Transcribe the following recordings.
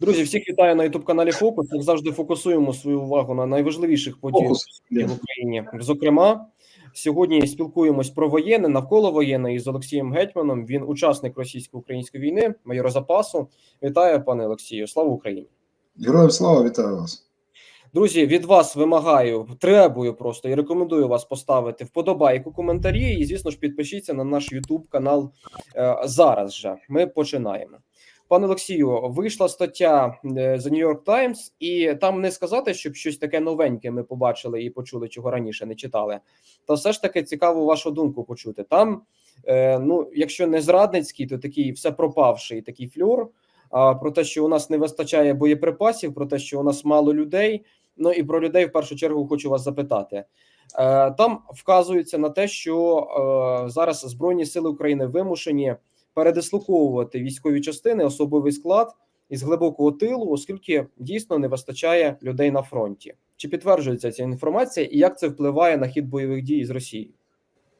Друзі, всіх вітаю на youtube каналі Фокус. Як завжди, фокусуємо свою увагу на найважливіших подіях в Україні. Зокрема, сьогодні спілкуємось про воєнне, навколо воєнне із Олексієм Гетьманом. Він учасник російсько-української війни, майор запасу. Вітаю, пане Олексію. Слава Україні! Героям слава, вітаю вас. Друзі, від вас вимагаю, требую просто і рекомендую вас поставити вподобайку коментарі. І, звісно ж, підпишіться на наш YouTube канал е, зараз. же. Ми починаємо. Пане Олексію, вийшла стаття е, The New York Times, і там не сказати, щоб щось таке новеньке ми побачили і почули, чого раніше не читали. Та все ж таки цікаво вашу думку почути. Там, е, ну, якщо не зрадницький, то такий все пропавший такий фльор. А про те, що у нас не вистачає боєприпасів, про те, що у нас мало людей. Ну і про людей в першу чергу хочу вас запитати. Е, Там вказується на те, що зараз Збройні сили України вимушені передислоковувати військові частини, особовий склад із глибокого тилу, оскільки дійсно не вистачає людей на фронті. Чи підтверджується ця інформація, і як це впливає на хід бойових дій з Росією?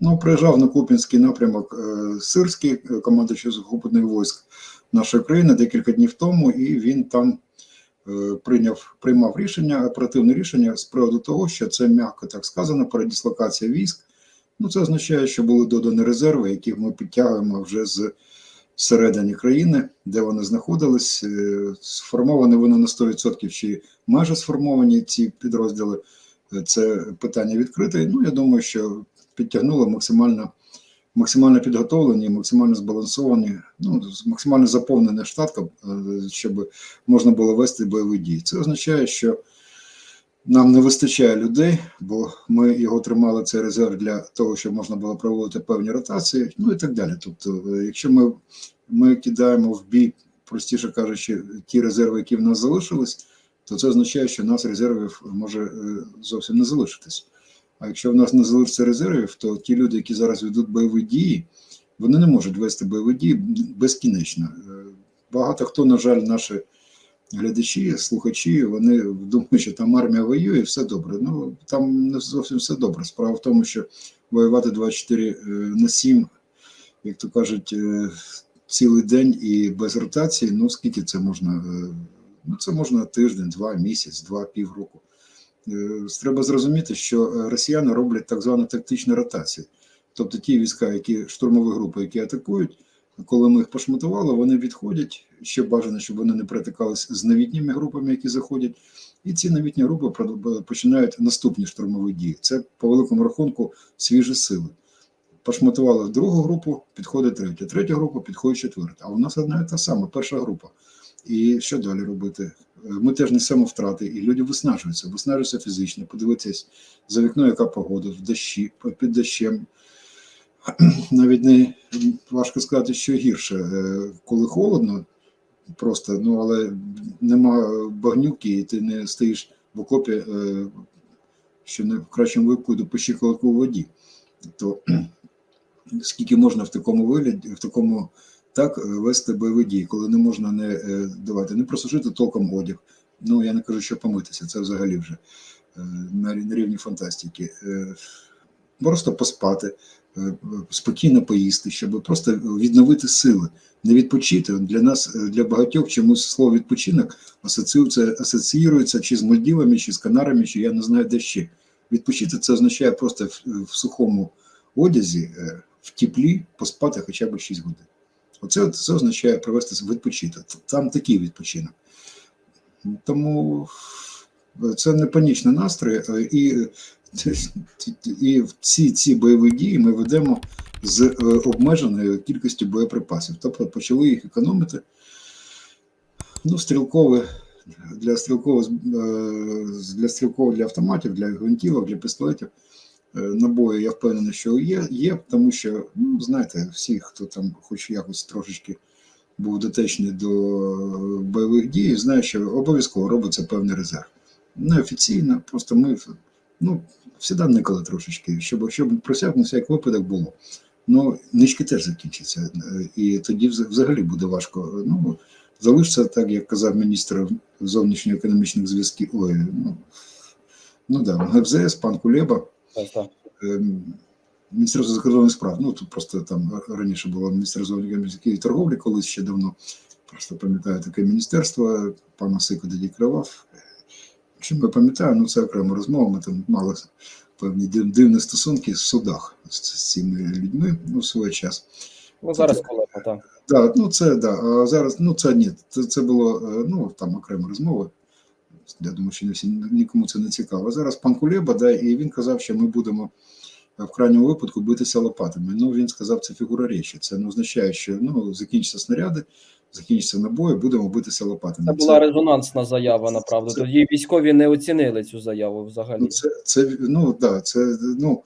Ну, приїжджав на Купінський напрямок е, Сирський, е, командуючий сухопутних військ нашої країни декілька днів тому, і він там е, прийняв приймав рішення, оперативне рішення з приводу того, що це м'яко так сказано, передислокація військ. Ну, це означає, що були додані резерви, які ми підтягуємо вже з середини країни, де вони знаходились. Е, Сформовані вони на 100% чи майже сформовані ці підрозділи. Е, Це питання відкрите. Ну, я думаю, що підтягнули максимально максимально підготовлені, максимально збалансовані, ну максимально заповнена штатка, е, щоб можна було вести бойові дії. Це означає, що нам не вистачає людей, бо ми його тримали цей резерв для того, щоб можна було проводити певні ротації, ну і так далі. Тобто, е, якщо ми, ми кидаємо в бій, простіше кажучи, ті резерви, які в нас залишились, то це означає, що у нас резервів може е, зовсім не залишитись. А якщо в нас не залишиться резервів, то ті люди, які зараз ведуть бойові дії, вони не можуть вести бойові дії безкінечно. Е, Багато хто, на жаль, наші глядачі, слухачі, вони думають, що там армія воює все добре. Ну там не зовсім все добре. Справа в тому, що воювати 24 е, на 7, як то кажуть, е, цілий день і без ротації, ну скільки це можна? е, Ну, це можна тиждень, два, місяць, два, півроку. Треба зрозуміти, що росіяни роблять так звану тактичну ротацію. Тобто ті війська, які штурмові групи, які атакують, коли ми їх пошматували, вони відходять. Ще бажано, щоб вони не притикалися з новітніми групами, які заходять. І ці новітні групи починають наступні штурмові дії. Це по великому рахунку свіжі сили. Пошматували другу групу, підходить третя. Третя група підходить четверта. А у нас одна і та сама, перша група. І що далі робити? Е, Ми теж несемо втрати, і люди виснажуються, виснажуються фізично. Подивитись за вікно, яка погода, в дощі, під дощем. Навіть не важко сказати, що гірше, Е, коли холодно, просто, ну але нема багнюки, і ти не стоїш в окопі, е, що не в кращому випадку до пощиколотку у воді. То скільки можна в такому вигляді, в такому так е, вести бойові дії, коли не можна не давати, не просушити толком одяг. Ну я не кажу, що помитися, це взагалі вже на рівні фантастики. Е, Просто поспати, е, спокійно поїсти, щоб просто відновити сили, не відпочити. Для нас, е, для багатьох, чомусь слово відпочинок асоціюється, асоціюється чи з Мальдівами, чи з Канарами, чи я не знаю де ще. Відпочити це означає просто в, в сухому одязі, е, в теплі поспати хоча б 6 годин. Оце це означає провести відпочити. Там такий відпочинок. Тому це не панічний настрій, е, і, і в ці, бойові дії ми ведемо з е, обмеженою кількістю боєприпасів. Тобто почали їх економити. Ну, стрілкові для стрілково для стрілкових для автоматів, для гвинтівок, для пістолетів. е, Набої, я впевнений, що є, є, тому що, ну, знаєте, всі, хто там хоч якось трошечки був дотечний до бойових дій, знає, що обов'язково робиться певний резерв. Неофіційно, просто ми ну, всіда никали трошечки, щоб, щоб про всяк на всяк випадок було. Ну, нички теж закінчаться, е, і тоді взагалі буде важко. Ну, залишиться так, як казав міністр зовнішньоекономічних зв'язків. Ой, ну, ну да, ГВЗС, пан Кулеба, Так, так. ем, Міністерство закордонних справ. Ну тут просто там раніше було Міністерство економічної торговлі, колись ще давно. просто пам'ятаю таке міністерство, пана Сико тоді керував. Чим я пам'ятаю, ну це окрема розмова. Ми там мали певні дивні стосунки в судах з, цими людьми ну, в свій час. Ну зараз колега, так. Да, ну це да. А зараз ну це ні. Це, це було е, ну там окрема розмова. Я думаю, що не всі нікому це не цікаво. А зараз пан Кулеба, да, і він казав, що ми будемо е, в крайньому випадку битися лопатами. Ну він сказав, це фігура речі. Це не означає, що ну закінчаться снаряди, закінчаться набої, будемо битися лопатами. Це була резонансна заява, направду. це- Тоді військові не оцінили цю заяву взагалі. Ну, це, це ну да, це ну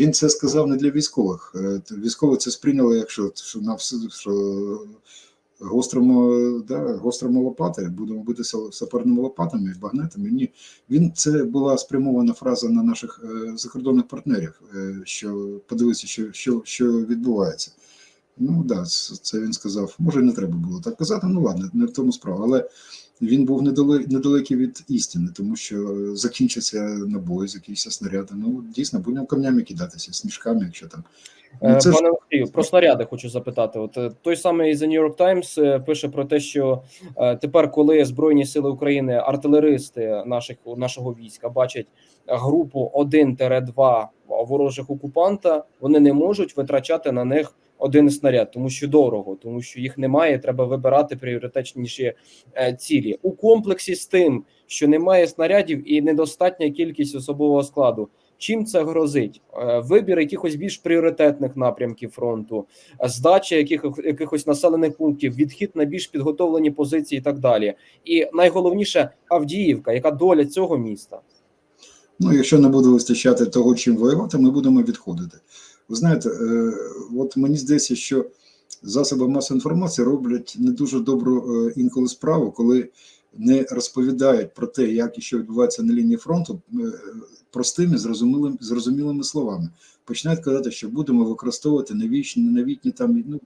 він це сказав не для військових. Е, Військові це сприйняли, якщо що на все, що гостримо, да, гостримо лопати, будемо битися саперними лопатами, багнетами. Ні, він це була спрямована фраза на наших е, закордонних партнерів, е, що подивися, що, що, що відбувається. Ну да, це це він сказав. Може, не треба було так казати. Ну ладно, не в тому справа. Але він був недале- недалекий від істини, тому що е, закінчаться набої, закінчаться снаряди. Ну дійсно будемо камнями кидатися, сніжками, якщо там. Е, Ну, це ж Пане Олексію, про снаряди хочу запитати. От е, той самий The New York Times е, пише про те, що е, тепер, коли Збройні сили України, артилеристи наших нашого війська бачать групу 1-2 ворожих окупанта, вони не можуть витрачати на них один снаряд, тому що дорого, тому що їх немає. Треба вибирати пріоритетніші е, цілі у комплексі з тим, що немає снарядів і недостатня кількість особового складу. Чим це грозить? Е, Вибір якихось більш пріоритетних напрямків фронту, здача яких, якихось населених пунктів, відхід на більш підготовлені позиції і так далі. І найголовніше Авдіївка, яка доля цього міста. Ну, якщо не буде вистачати того, чим воювати, ми будемо відходити. Ви знаєте, е, от мені здається, що засоби масової інформації роблять не дуже добру е, інколи справу, коли не розповідають про те, як і що відбувається на лінії фронту е, простими, зрозумілими, зрозумілими словами. Починають казати, що будемо використовувати новітні, новітні там. Ну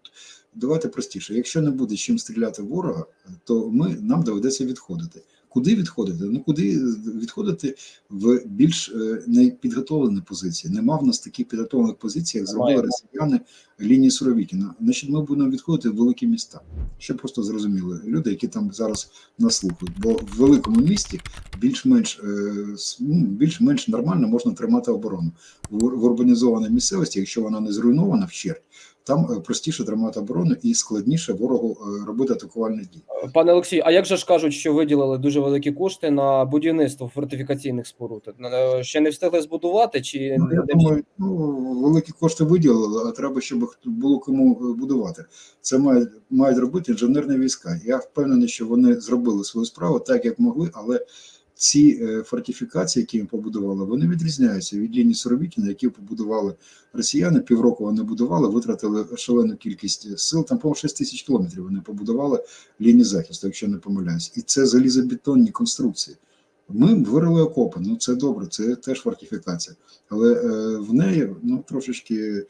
давайте простіше. Якщо не буде чим стріляти ворога, то ми нам доведеться відходити. Куди відходити? Ну куди відходити в більш е, непідготовлені позиції? Нема в нас таких підготовлених позицій, як зробили росіяни лінії Суровікіна. Значить, ми будемо відходити в великі міста. Щоб просто зрозуміли люди, які там зараз нас слухають. Бо в великому місті більш-менш е, ну, більш-менш нормально можна тримати оборону. В, в урбанізованій місцевості, якщо вона не зруйнована вщерть, там е, простіше тримати оборону і складніше ворогу е, робити атакувальні дії. Пане Олексію, а як же ж кажуть, що виділили дуже великі кошти на будівництво фортифікаційних споруд? Е, Ще не встигли збудувати чи Ну, я думаю, ну, великі кошти виділили, а треба, щоб було кому будувати. Це мають, мають робити інженерні війська. Я впевнений, що вони зробили свою справу так, як могли, але ці е, фортифікації, які їм побудували, вони відрізняються від лінії Суровікіна, які побудували росіяни. Півроку вони будували, витратили шалену кількість сил. Там, по 6 тисяч кілометрів вони побудували лінії захисту, якщо не помиляюсь. І це залізобетонні конструкції. Ми вирили окопи, ну це добре, це теж фортифікація. Але е, в неї ну, трошечки е,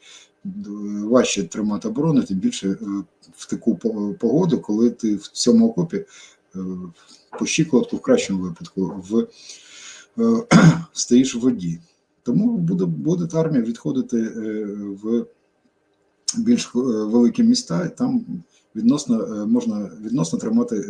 важче тримати оборону, тим більше е, в таку погоду, коли ти в цьому окопі е, по щиколотку в кращому випадку в, е, стоїш в воді. Тому буде, буде армія відходити е, в більш е, великі міста, і там відносно можна відносно тримати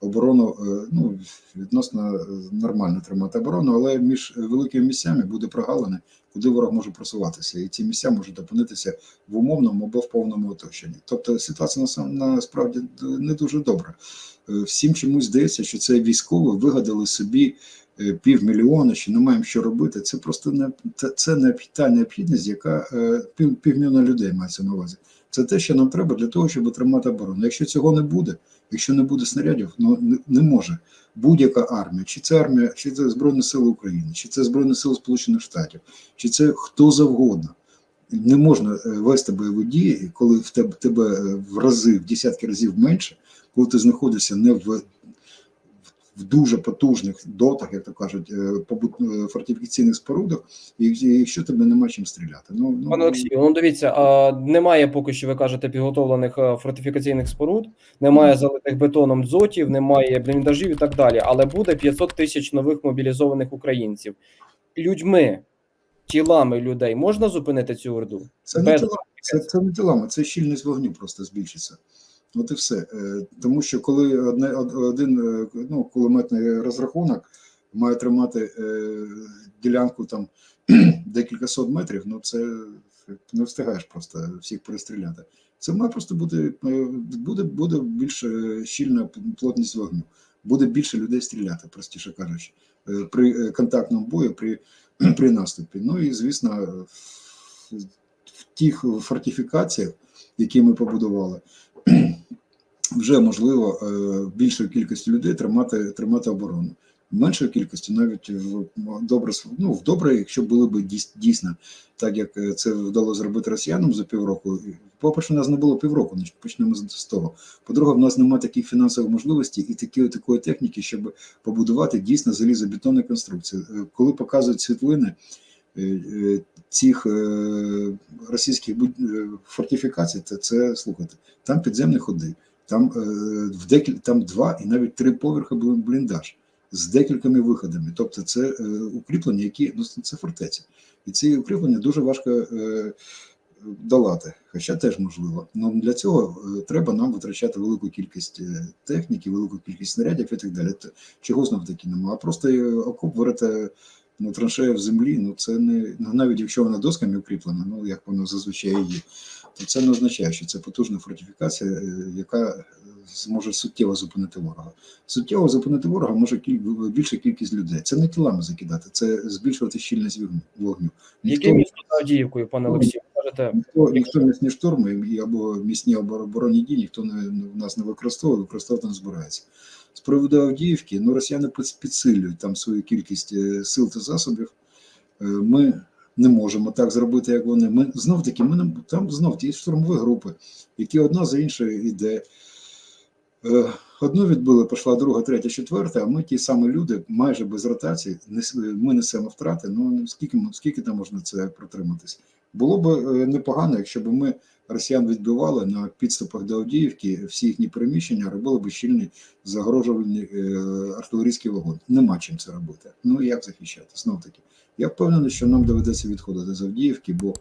оборону, ну відносно нормально тримати оборону, але між великими місцями буде прогалини, куди ворог може просуватися, і ці місця можуть опинитися в умовному або в повному оточенні. Тобто ситуація насправді не дуже добра. Е, Всім чомусь здається, що це військові вигадали собі е, півмільйона, що не маємо що робити. Це просто не це не та необхідність, яка е, пів, півмільйона людей мається на увазі. Це те, що нам треба для того, щоб тримати оборону. Якщо цього не буде, якщо не буде снарядів, ну не, не може будь-яка армія, чи це армія, чи це Збройні Сили України, чи це Збройні Сили Сполучених Штатів, чи це хто завгодно. Не можна е, вести бойові дії, коли в тебе, тебе в рази, в десятки разів менше, коли ти знаходишся не в, в дуже потужних дотах, як то кажуть, е, е, фортифікаційних спорудах, і, якщо тебе нема чим стріляти. Ну, ну, Пане Олексію, ну дивіться, а, немає поки що, ви кажете, підготовлених фортифікаційних споруд, немає залитих бетоном дзотів, немає бліндажів і так далі. Але буде 500 тисяч нових мобілізованих українців. Людьми, тілами людей можна зупинити цю орду? Це не Без- тілами, це, це не тілами, це щільність вогню просто збільшиться. От і все. Е, Тому що коли одне, один е, ну, кулеметний розрахунок має тримати е, ділянку там декілька сот метрів, ну це не встигаєш просто всіх перестріляти. Це має просто бути буде, буде більш щільна плотність вогню, буде більше людей стріляти, простіше кажучи, при контактному бою, при, при наступі. Ну і звісно, в, в тих фортифікаціях, які ми побудували, вже можливо е, більшою кількістю людей тримати, тримати оборону. Меншою кількістю навіть в добре ну, в добре, якщо було б дійс- дійсно так, як е, це вдалося зробити росіянам за півроку. По-перше, у нас не було півроку, значить, почнемо з того. По-друге, в нас немає таких фінансових можливостей і такі, такої техніки, щоб побудувати дійсно залізобетонні конструкції. Е, Коли показують світлини е, е, цих е, російських е, фортифікацій, то це слухайте, там підземні ходи, там е, в декіль, там два і навіть три поверхи бл- бліндаж з декількома виходами. Тобто, це е, укріплення, які ну це фортеця, і ці укріплення дуже важко е, долати, хоча теж можливо. Ну для цього е, треба нам витрачати велику кількість е, техніки, велику кількість снарядів і так далі. Чого знов таки немає. А просто е, окоп вирити ну, траншею в землі, ну це не ну, навіть якщо вона досками укріплена, ну як воно зазвичай є, то це не означає, що це потужна фортифікація, е, яка зможе суттєво зупинити ворога. Суттєво зупинити ворога може кіль- більша кількість людей. Це не тілами закидати, це збільшувати щільність вогню-. Ніхто, Яке місто за Авдіївкою, пане Олексію? Кажете, ніхто, ніхто місні штурми і або місні обор- оборонні дії ніхто не, не- в нас не використовує, використовувати не збирається. З приводу Авдіївки, ну росіяни підсилюють там свою кількість е, сил та засобів. Е, Ми не можемо так зробити, як вони. Ми знов таки, ми не, там знов ті штурмові групи, які одна за іншою йде. Е, Одну відбили, пішла друга, третя, четверта, а ми ті самі люди, майже без ротації, ми несемо втрати. Ну скільки, скільки там можна це протриматись? Було б е, непогано, якщо б ми росіян відбивали на підступах до Авдіївки, всі їхні переміщення робили б щільний загрожувальний е, артилерійський вогонь. Нема чим це робити. Ну як захищати? Знов таки. Я впевнений, що нам доведеться відходити з Авдіївки, бо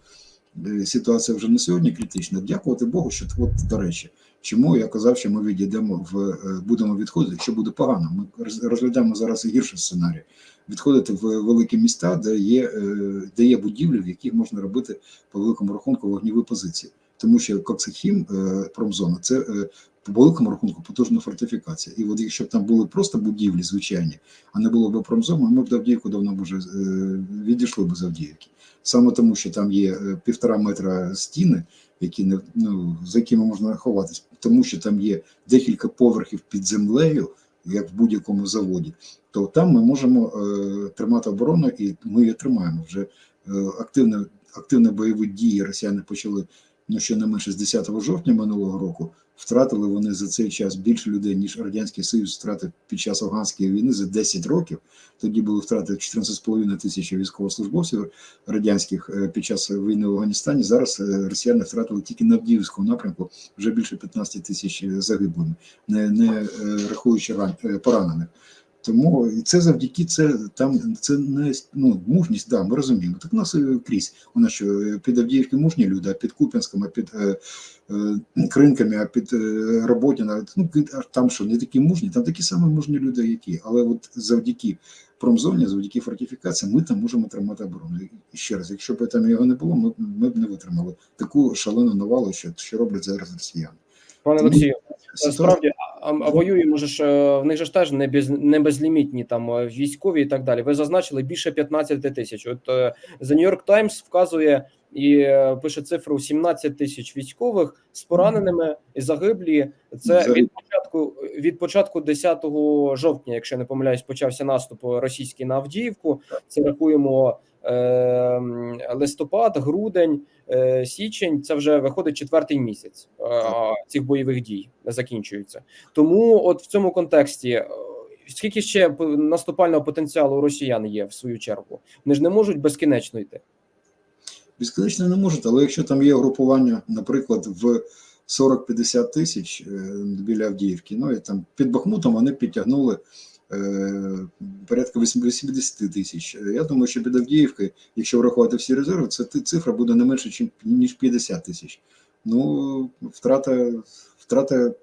ситуація вже не сьогодні критична. Дякувати Богу, що от до речі, чому я казав, що ми відійдемо в е, будемо відходити, якщо буде погано. Ми роз- розглядаємо зараз і гірший сценарій. Відходити в великі міста, де є, е, де є будівлі, в яких можна робити по великому рахунку вогневі позиції. Тому що Коксахім, е, промзона, це по великому рахунку потужна фортифікація. І от якщо б там були просто будівлі звичайні, а не було б промзону, ми б до Авдіївку давно б вже відійшли б з Авдіївки. Саме тому, що там є півтора метра стіни, які не ну, за якими можна ховатись, тому що там є декілька поверхів під землею, як в будь-якому заводі, то там ми можемо е, тримати оборону, і ми її тримаємо. Вже е, активно, бойові дії росіяни почали ну, щонайменше з 10 жовтня минулого року. Втратили вони за цей час більше людей, ніж Радянський Союз втратив під час афганської війни за 10 років. Тоді були втрати 14,5 тисячі військовослужбовців радянських е, під час війни в Афганістані. Зараз е, росіяни втратили тільки на Авдіївському напрямку вже більше 15 тисяч загиблими, не, не е, рахуючи ран, поранених. Тому і це завдяки це там це не ну мужність. Да, ми розуміємо. Так у нас е, крізь у нас що е, під Авдіївки мужні люди, а під Куп'янськом, а під е, е, Кринками, а під е, Роботіна, ну там що не такі мужні, там такі самі мужні люди, які, але от завдяки промзоні, завдяки фортифікації, ми там можемо тримати оборону. І ще раз, якщо б там його не було, ми, ми б не витримали таку шалену навалу, що, що роблять зараз росіяни. пане Олексію, Справді, а, а воює, може ж, е, в них же ж теж не без не безлімітні там е, військові і так далі. Ви зазначили більше 15 тисяч. От е, The New York Times вказує і пише цифру 17 тисяч військових з пораненими і загиблі. Це від початку від початку 10 жовтня, якщо я не помиляюсь, почався наступ російський на Авдіївку. Це рахуємо листопад, грудень, е, січень. Це вже виходить четвертий місяць е, цих бойових дій закінчується. Тому, от в цьому контексті, е, скільки ще наступального потенціалу у росіян є в свою чергу? Вони ж не можуть безкінечно йти. Безконечно не можуть, але якщо там є групування, наприклад, в 40-50 тисяч біля Авдіївки, ну і там під Бахмутом вони підтягнули порядка 80 тисяч. Е, Я думаю, що під Авдіївкою, якщо врахувати всі резерви, це цифра буде не менше, ніж 50 тисяч. Ну, втрата, втрата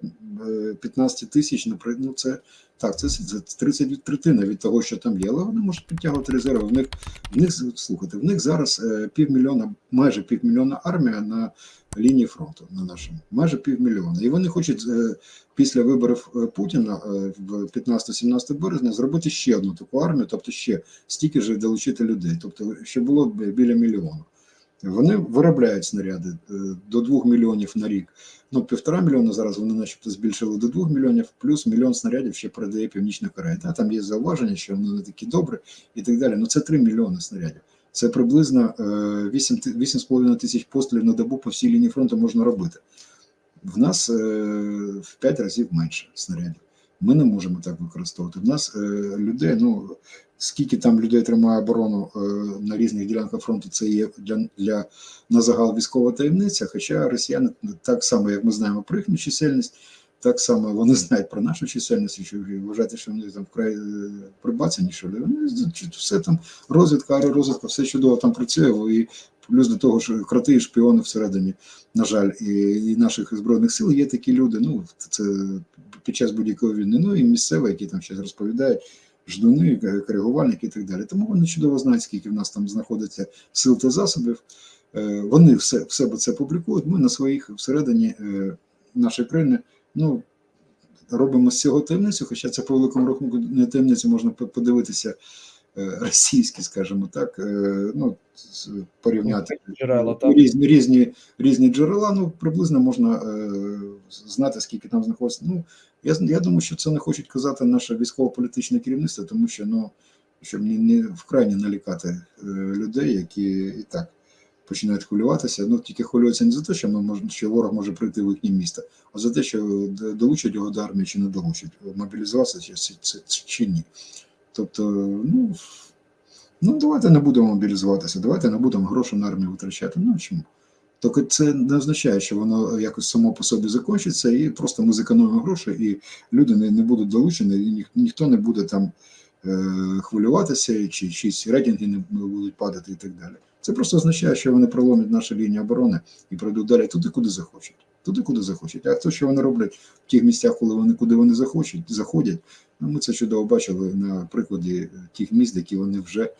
е, 15 тисяч, наприклад, ну це так, це, це 30 третина від того, що там є, але вони можуть підтягувати резерви. В них, в них слухайте, в них зараз е, півмільйона, майже півмільйона армія на лінії фронту на нашому, майже півмільйона. І вони хочуть е, після виборів Путіна в 15-17 березня зробити ще одну таку армію, тобто ще стільки ж долучити людей, тобто ще було біля мільйону. Вони виробляють снаряди е, до 2 мільйонів на рік. Ну, півтора мільйона зараз вони начебто збільшили до 2 мільйонів, плюс мільйон снарядів ще передає Північна Корея. Та, там є зауваження, що вони не такі добрі і так далі. Ну це 3 мільйони снарядів. Це приблизно е, 8, ти- 8,5 тисяч пострілів на добу по всій лінії фронту можна робити. В нас е, в 5 разів менше снарядів. Ми не можемо так використовувати. В нас е, людей, ну скільки там людей тримає оборону е, на різних ділянках фронту, це є для, для на загал військова таємниця. Хоча росіяни так само, як ми знаємо про їхню чисельність, так само вони знають про нашу чисельність, що ви вважаєте, що вони там вкрай е, прибацані, що. Вони все там розвідка, аеророзвідка, все чудово там працює. І плюс до того ж кроти і шпіони всередині, на жаль, і, і наших збройних сил є такі люди. Ну це під час будь-якої війни. Ну і місцеві, які там щось розповідають. Ждуни, коригувальники і так далі. Тому вони чудово знають, скільки в нас там знаходиться сил та засобів. Е, Вони все в себе це публікують. Ми на своїх всередині е, нашої країни ну, робимо з цього таємницю, хоча це по великому рахунку не таємницю можна подивитися е, російські, скажімо так, е, ну, порівняти Джерела, так. різні, різні, різні джерела. Ну, приблизно можна е, знати, скільки там знаходиться. Ну, я, я думаю, що це не хочуть казати наше військово-політичне керівництво, тому що ну, щоб не, не вкрай не налякати е, людей, які і так починають хвилюватися. Ну тільки хвилюються не за те, що ми можемо, що ворог може прийти в їхнє місто, а за те, що д- долучать його до армії чи не долучать, мобілізуватися чи, чи, чи ні. Тобто, ну, ну давайте не будемо мобілізуватися, давайте не будемо гроші на армію витрачати. Ну чому? Тільки це не означає, що воно якось само по собі закінчиться, і просто ми зекономимо гроші, і люди не, не будуть долучені, і ніх, ніхто не буде там е, хвилюватися, чи чиїсь рейтинги не будуть падати і так далі. Це просто означає, що вони проломлять наші лінії оборони і пройдуть далі туди, куди захочуть. Туди, куди захочуть. А то, що вони роблять в тих місцях, коли вони куди вони захочуть, заходять, ну, ми це чудово бачили на прикладі тих міст, які вони вже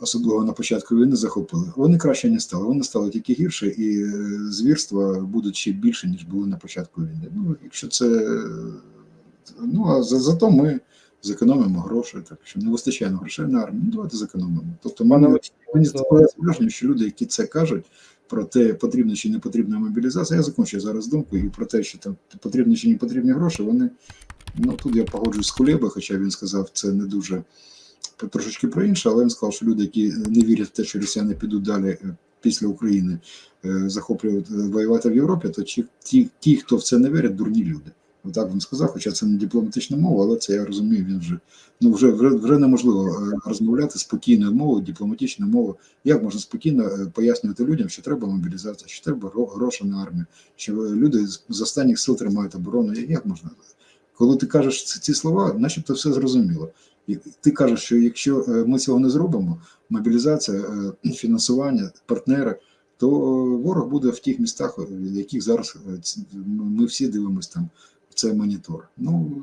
особливо на початку війни захопили. Вони краще не стали. Вони стали тільки гірше, і е, звірства будуть ще більше, ніж були на початку війни. Ну, якщо це. е, Ну, а за, зато ми зекономимо гроші, так що не вистачає на грошей на армію. Ну, давайте зекономимо. Тобто, мені таке враження, що люди, які це кажуть, про те, потрібна чи не потрібна мобілізація, я закінчую зараз думку, і про те, що там потрібні чи не потрібні гроші, вони ну тут я погоджуюсь з Кулебою, хоча він сказав, це не дуже трошечки про інше, але він сказав, що люди, які не вірять в те, що росіяни підуть далі е, після України е, захоплювати е, воювати в Європі, то ті, ті, хто в це не вірять, дурні люди. Отак він сказав, хоча це не дипломатична мова, але це я розумію. Він вже ну вже вже, неможливо е, розмовляти спокійною мовою, дипломатичною мовою. Як можна спокійно е, пояснювати людям, що треба мобілізація, що треба гро- гроші на армію, що е, люди з- останніх сил тримають оборону. Як можна? Коли ти кажеш ці, слова, начебто все зрозуміло. І ти кажеш, що якщо ми цього не зробимо, мобілізація, фінансування, партнери, то ворог буде в тих містах, в яких зараз ми всі дивимося там в цей монітор. Ну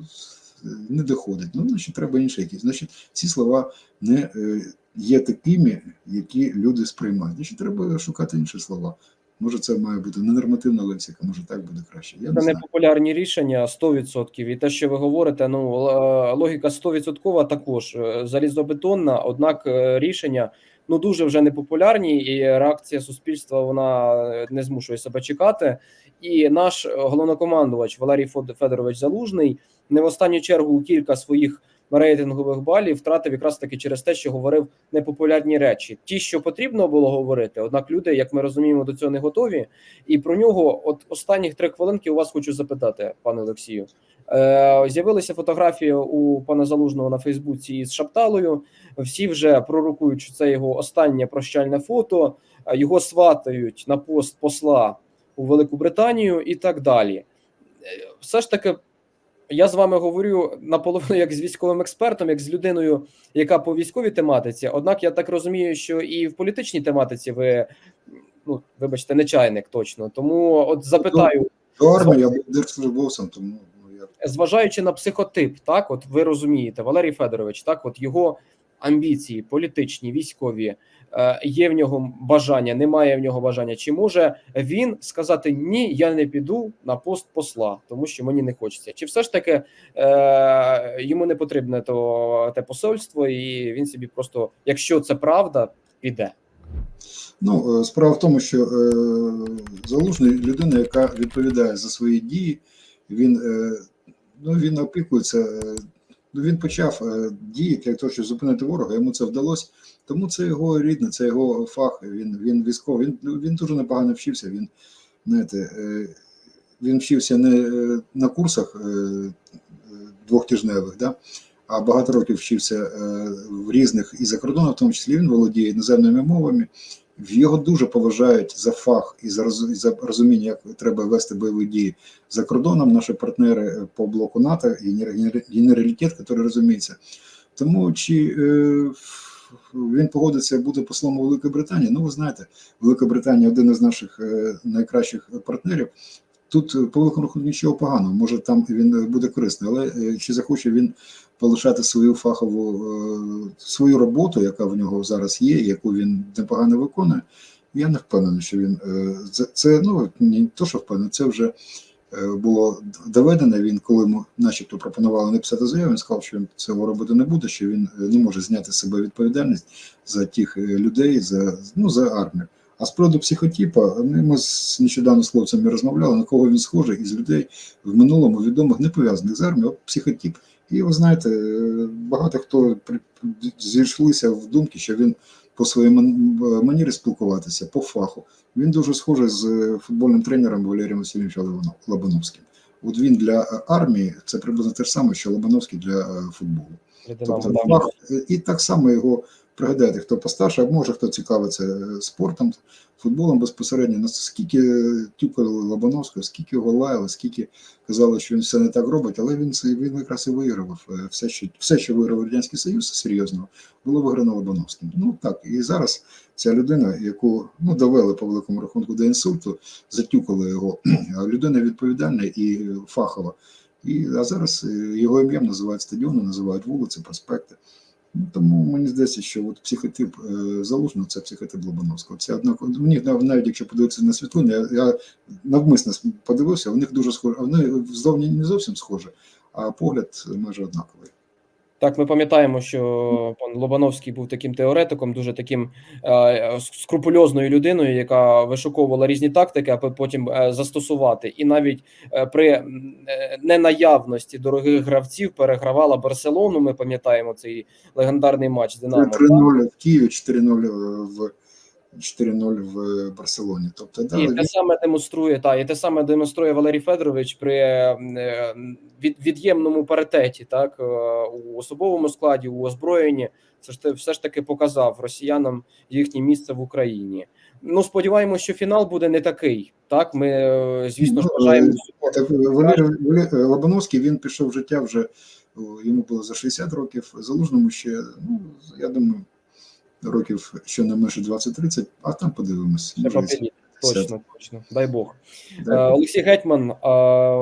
е, не доходить. Ну, значить, треба інше якісь. Значить, ці слова не е, є такими, які люди сприймають. Значить, треба шукати інші слова. Може, це має бути ненормативна лексика, може так буде краще. Я не Це знаю. непопулярні рішення 100%. І те, що ви говорите, ну логіка 100% також е, залізобетонна, однак е, рішення ну дуже вже непопулярні, і реакція суспільства вона е, не змушує себе чекати. І наш е, головнокомандувач Валерій Федорович Залужний не в останню чергу кілька своїх рейтингових балів втратив якраз таки через те, що говорив непопулярні речі, ті, що потрібно було говорити. Однак люди, як ми розуміємо, до цього не готові. І про нього, от останніх три хвилинки, у вас хочу запитати, пане Олексію. Е, з'явилися фотографії у пана Залужного на Фейсбуці із Шапталою. Всі вже пророкують, що це його останнє прощальне фото. Е, Його сватають на пост посла у Велику Британію і так далі. Е, Все ж таки, я з вами говорю наполовину як з військовим експертом, як з людиною, яка по військовій тематиці. Однак я так розумію, що і в політичній тематиці ви, ну вибачте, не чайник точно. Тому от запитаю. До армії я був держслужбовцем, тому ну, зважаючи на психотип, так от ви розумієте, Валерій Федорович, так от його амбіції, політичні, військові, є в нього бажання, немає в нього бажання. Чи може він сказати ні, я не піду на пост посла, тому що мені не хочеться? Чи все ж таки е, йому не потрібне то те посольство, і він собі просто, якщо це правда, піде? Ну, е, справа в тому, що е, залужний людина, яка відповідає за свої дії, він, е, ну, він опікується. Ну, він почав е, дії для того, щоб зупинити ворога. Йому це вдалося. Тому це його рідне, це його фах. Він він військовий. Він ну, він дуже непогано вчився. Він знаєте, е, він вчився не е, на курсах двохтижневих, да, а багато років вчився в різних і за кордоном, в тому числі він володіє іноземними мовами. Його дуже поважають за фах і за розуміння, як треба вести бойові дії за кордоном. Наші партнери е, по блоку НАТО і генер- генер- генералітет, який розуміється. Тому чи е, він погодиться бути послом у Великій Британії? Ну, ви знаєте, Велика Британія один із наших е, найкращих партнерів. Тут по великому рахунку нічого поганого, може там він буде корисний, але чи захоче він полишати свою фахову е, свою роботу, яка в нього зараз є, яку він непогано виконує. Я не впевнений, що він е, це, це ну не то, що впевнений, це вже е, було доведено. Він, коли йому начебто пропонували написати заяву, він сказав, що він цього робити не буде, що він не може зняти з себе відповідальність за тих людей, за ну за армію. А з приводу психотипа, ми, ми з нещодавно з хлопцями розмовляли, на кого він схожий із людей в минулому відомих, не пов'язаних з армією, от психотип. І ви знаєте, багато хто зійшлися в думки, що він по своїй манірі спілкуватися, по фаху. Він дуже схожий з е, футбольним тренером Валерієм Васильовичем Лобано- Лобановським. От він для армії це приблизно те ж саме, що Лобановський для е, футболу. Тобто, фах, і так само його пригадайте, хто постарше, може хто цікавиться е, спортом, футболом безпосередньо. Ну, скільки е, тюкали Лобановського, скільки його лаяли, скільки казали, що він все не так робить, але він це він якраз і вигравав. Е, Все, що все, що виграв Радянський Союз, серйозно, було виграно Лобановським. Ну так, і зараз ця людина, яку ну довели по великому рахунку до інсульту, затюкали його, людина відповідальна і фахова. І, а зараз його ім'ям називають стадіони, називають вулиці, проспекти. Тому мені здається, що от психотип залужно залужного це психотип Лобановського. Це однаково. у них навіть якщо подивитися на світлини, я, я навмисно подивився, у них дуже схоже, вони зовні не зовсім схожі, а погляд майже однаковий. Так, ми пам'ятаємо, що пан Лобановський був таким теоретиком, дуже таким е, скрупульозною людиною, яка вишуковувала різні тактики, аби потім е, застосувати. І навіть е, при е, ненаявності дорогих гравців перегравала Барселону. Ми пам'ятаємо цей легендарний матч Динамо. 3-0 в Києві, 4-0 в 4-0 в Барселоні. Тобто, да, І він- те саме демонструє та і те саме демонструє Валерій Федорович при е, від, від'ємному паритеті, так е, у особовому складі, у озброєнні. Це ж те- все ж таки показав росіянам їхнє місце в Україні. Ну сподіваємося, що фінал буде не такий. Так, ми е, звісно ж Ну, бажаємо. Валерій Валерій Лобановський він пішов в життя вже йому було за 60 років. Залужному ще, ну я думаю, років ще не менше 20-30, а там подивимось. Точно, точно, дай Бог. Дай Е. Олексій Гетьман, е,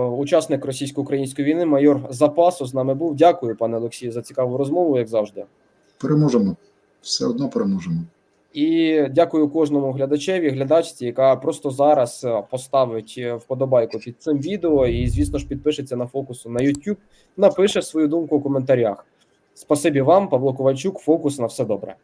учасник російсько-української війни, майор запасу з нами був. Дякую, пане Олексію, за цікаву розмову, як завжди. Переможемо. Все одно переможемо. І дякую кожному глядачеві, глядачці, яка просто зараз е, поставить вподобайку під цим відео, і звісно ж підпишеться на фокусу на YouTube, напише свою думку у коментарях. Спасибі вам, Павло Ковальчук. Фокус на все добре.